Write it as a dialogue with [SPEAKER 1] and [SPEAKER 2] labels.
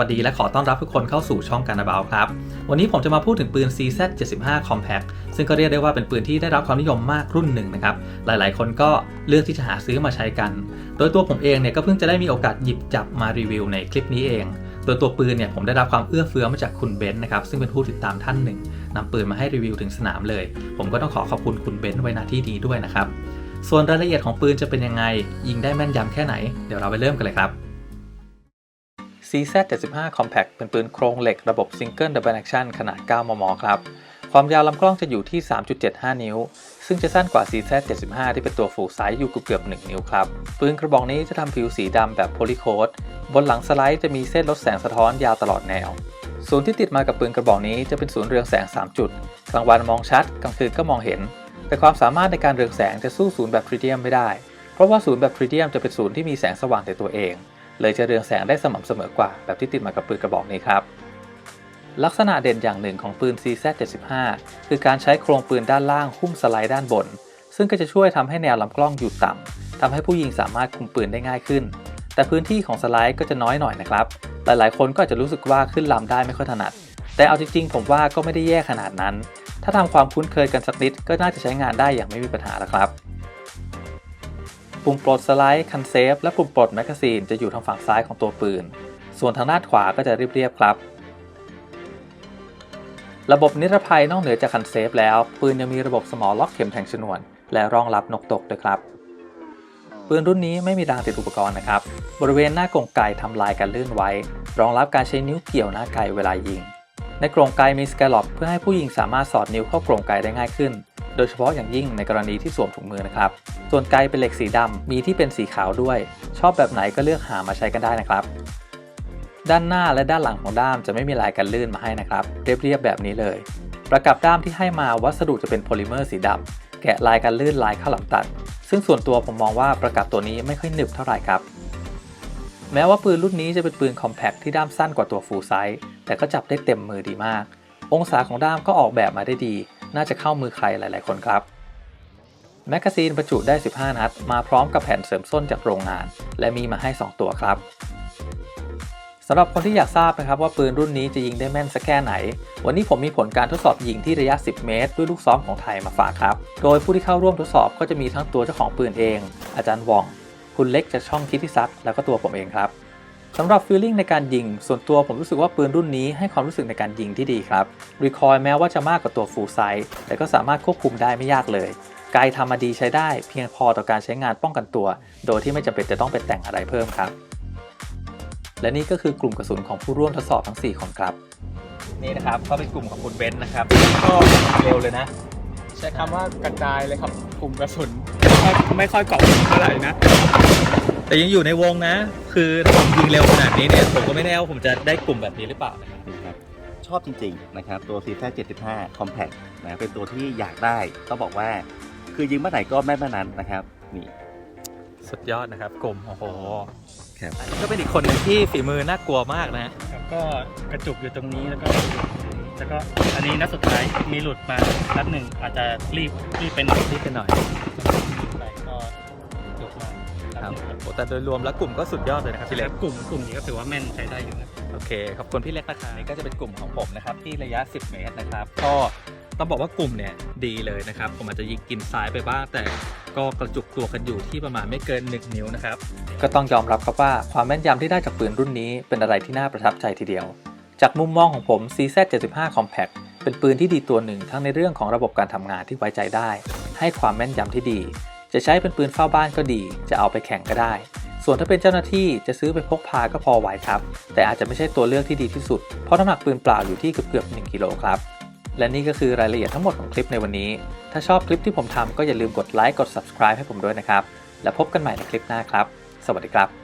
[SPEAKER 1] วัสดีและขอต้อนรับทุกคนเข้าสู่ช่องการนาบาวครับ วันนี้ผมจะมาพูดถึงปืน CZ 75 Compact ซึ่งก็เรียกได้ว่าเป็นปืนที่ได้รับความนิยมมากรุ่นหนึ่งนะครับ หลายๆ คนก็เลือกที่จะหาซื้อมาใช้กัน โดยตัวผมเองเนี่ยก็เพิ่งจะได้มีโอกาสหยิบจับมารีวิวในคลิปนี้เอง โดยตัวปืนเนี่ยผมได้รับความเอื้อเฟื้อมาจากคุณเบนซ์นะครับซึ่งเป็นผู้ติดตามท่านหนึ่งนำปืนมาให้รีวิวถึงสนามเลย ผมก็ต้องขอขอบคุณคุณเบนซ์ไว้ณที่นี้ด้วยนะครับส่วนรายละเอียดของปืนจะเป็นยังไง ยิงได้แม่นยำแค่ไหน เดี๋ยวเราไปเริ่มกันเลยครับ CZ75 Compact เป็นปืนโครงเหล็กระบบ Single Double Action ขนาด 9 มม ครับ ความยาวลำกล้องจะอยู่ที่ 3.75 นิ้ว ซึ่งจะสั้นกว่า CZ75 ที่เป็นตัว full size อยู่เกือบ 1 นิ้วครับ ปืนกระบอกนี้จะทำผิวสีดำแบบโพลีโคดบนหลังสไลด์จะมีเส้นลดแสงสะท้อนยาวตลอดแนว ศูนย์ที่ติดมากับปืนกระบอกนี้จะเป็นศูนย์เรืองแสง 3 จุด กลางวันมองชัด กลางคืนก็มองเห็น แต่ความสามารถในการเรืองแสงจะสู้ศูนย์แบบทริเดียมไม่ได้ เพราะว่าศูนย์แบบทริเดียมจะเป็นศูนย์ที่มีแสงสว่างแต่ตัวเอง เลยจะเรืองแสงได้สม่ำเสมอกว่าแบบที่ติดมากับปืนกระบอกนี้ครับลักษณะเด่นอย่างหนึ่งของปืน CZ75 คือการใช้โครงปืนด้านล่างหุ้มสไลด์ด้านบน ซึ่งก็จะช่วยทำให้แนวลำกล้องอยู่ต่ำทำให้ผู้ยิงสามารถคุมปืนได้ง่ายขึ้น แต่พื้นที่ของสไลด์ก็จะน้อยหน่อยนะครับ หลายๆ คนก็อาจจะรู้สึกว่าขึ้นลำได้ไม่ค่อยถนัด แต่เอาจริงๆ ผมว่าก็ไม่ได้แย่ขนาดนั้น ถ้าทำความคุ้นเคยกันสักนิดก็น่าจะใช้งานได้อย่างไม่มีปัญหาแล้วครับ ปุ่มปลดสไลด์คันเซฟและปุ่มปลดแมกกาซีนจะอยู่ทางฝั่งซ้ายของตัวปืน ส่วนทางด้านขวาก็จะเรียบๆครับ ระบบนิรภัยนอกเหนือจากคันเซฟแล้ว ปืนยังมีระบบสมอล็อกเข็มแทงชนวน และรองรับนกตกด้วยครับ ปืนรุ่นนี้ไม่มีรางติดอุปกรณ์นะครับ บริเวณหน้ากรงไกทำลายการลื่นไว้ รองรับการใช้นิ้วเกี่ยวหน้าไกเวลายิงในกรงไกมีสแกลล็อปเพื่อให้ผู้ยิงสามารถสอดนิ้วเข้ากรงไกได้ง่ายขึ้น โดยเฉพาะอย่างยิ่งในกรณีที่สวมถุงมือนะครับ ส่วนไกเป็นเหล็กสีดำมีที่เป็นสีขาวด้วย ชอบแบบไหนก็เลือกหามาใช้กันได้นะครับ ด้านหน้าและด้านหลังของด้ามจะไม่มีลายกันลื่นมาให้นะครับ เรียบๆแบบนี้เลย ประกับด้ามที่ให้มาวัสดุจะเป็นโพลิเมอร์สีดำแกะลายกันลื่นลายข้าวหลามตัด ซึ่งส่วนตัวผมมองว่าประกับตัวนี้ไม่ค่อยหนึบเท่าไหร่ครับแม้ว่าปืนรุ่นนี้จะเป็นปืนคอมแพคที่ด้ามสั้นกว่าตัวฟูลไซส์แต่ก็จับได้เต็มมือดีมาก องศาของด้ามก็ออกแบบมาได้ดี น่าจะเข้ามือใครหลาย ๆ คนครับ แมกกาซีนบรรจุได้ 15 นัด มาพร้อมกับแผ่นเสริมส้นจากโรงงาน และมีมาให้ 2 ตัวครับสำหรับคนที่อยากทราบนะครับว่าปืนรุ่นนี้จะยิงได้แม่นสักแค่ไหน วันนี้ผมมีผลการทดสอบยิงที่ระยะ 10 เมตร ด้วยลูกซ้อมของไทยมาฝากครับ โดยผู้ที่เข้าร่วมทดสอบก็จะมีทั้งตัวเจ้าของปืนเอง อาจารย์วอง คุณเล็กจากช่องคิดที่ซักแล้วก็ตัวผมเองครับ สำหรับฟีลลิ่งในการยิง ส่วนตัวผมรู้สึกว่าปืนรุ่นนี้ให้ความรู้สึกในการยิงที่ดีครับรีคอยแม้ว่าจะมากกว่าตัวฟูลไซส์แต่ก็สามารถควบคุมได้ไม่ยากเลยไกลทำมาดีใช้ได้เพียงพอต่อการใช้งานป้องกันตัว โดยที่ไม่จำเป็นจะต้องไปแต่งอะไรเพิ่มครับ และนี่ก็คือกลุ่มกระสุนของผู้ร่วมทดสอบทั้ง 4 คนครับ นี่นะครับก็เป็นกลุ่มของคุณเบนซ์นะครับก็เร็วเลยนะ
[SPEAKER 2] ใช้คำว่ากระจายเลยครับกลุ่มกระสุนไม่ไม่ค่อยเกาะเท่าไหร่นะ
[SPEAKER 1] แต่ยังอยู่ในวงนะ คือถ้าผมยิงเร็วขนาดนี้เนี่ย ผมก็ไม่แน่ว่าผมจะได้กลุ่มแบบนี้หรือเปล่านะครับ
[SPEAKER 3] นะครับชอบจริงๆนะครับตัว c z 75 Compact นะเป็นตัวที่อยากได้ต้องบอกว่า คือยิงเมื่อไหร่ก็แม่นเมื่อนั้นนะครับนี่
[SPEAKER 1] สุดยอดนะครับ กลุ่มโอ้โห
[SPEAKER 3] ครับ
[SPEAKER 1] อันนี้ก็เป็นอีกคนหนึ่งที่ฝีมือน่ากลัวมากนะ
[SPEAKER 2] แล้วก็กระจุกอยู่ตรงนี้แล้วก็ แล้วก็อันนี้นัดสุดท้ายมีหลุดมานัดหนึ่งอาจจะรีบรีบไปหน่อย
[SPEAKER 1] รีบไปหน่อย
[SPEAKER 2] ไปก็หลุดมา
[SPEAKER 1] ครับโอ้แต่โดยรวมแล้วกลุ่มก็สุดยอดเลยนะครับพี่
[SPEAKER 2] แล้
[SPEAKER 1] เล็
[SPEAKER 2] ว
[SPEAKER 1] ก
[SPEAKER 2] กลุ่มกลุ่มนี้ก็ถือว่าแม่นใช้ได้อยู่นะ
[SPEAKER 1] โอเคขอบคุณพี่เล็กนะครับนี่ก็จะเป็นกลุ่มของผมนะครับที่ระยะ 10 เมตรนะครับก็ต้องบอกว่ากลุ่มเนี่ยดีเลยนะครับผมอาจจะยิงกินซ้ายไปบ้างแต่ก็กระจุกตัวกันอยู่ที่ประมาณไม่เกิน 1 นิ้วนะครับก็ต้องยอมรับครับว่าความแม่นยำที่ได้จากปืนรุ่นนี้เป็นอะไรที่น่าประทับใจทีเดียว จากมุมมองของผม CZ75 Compact เป็นปืนที่ดีตัวหนึ่งทั้งในเรื่องของระบบการทำงานที่ไว้ใจได้ ให้ความแม่นยำที่ดี จะใช้เป็นปืนเฝ้าบ้านก็ดี จะเอาไปแข่งก็ได้ ส่วนถ้าเป็นเจ้าหน้าที่จะซื้อไปพกพาก็พอไหวครับ แต่อาจจะไม่ใช่ตัวเลือกที่ดีที่สุด เพราะน้ำหนักปืนเปล่าอยู่ที่เกือบๆ1กิโลครับ และนี่ก็คือรายละเอียดทั้งหมดของคลิปในวันนี้ ถ้าชอบคลิปที่ผมทำก็อย่าลืมกดไลค์กด subscribe ให้ผมด้วยนะครับ แล้วพบกันใหม่ในคลิปหน้าครับ สวัสดีครับ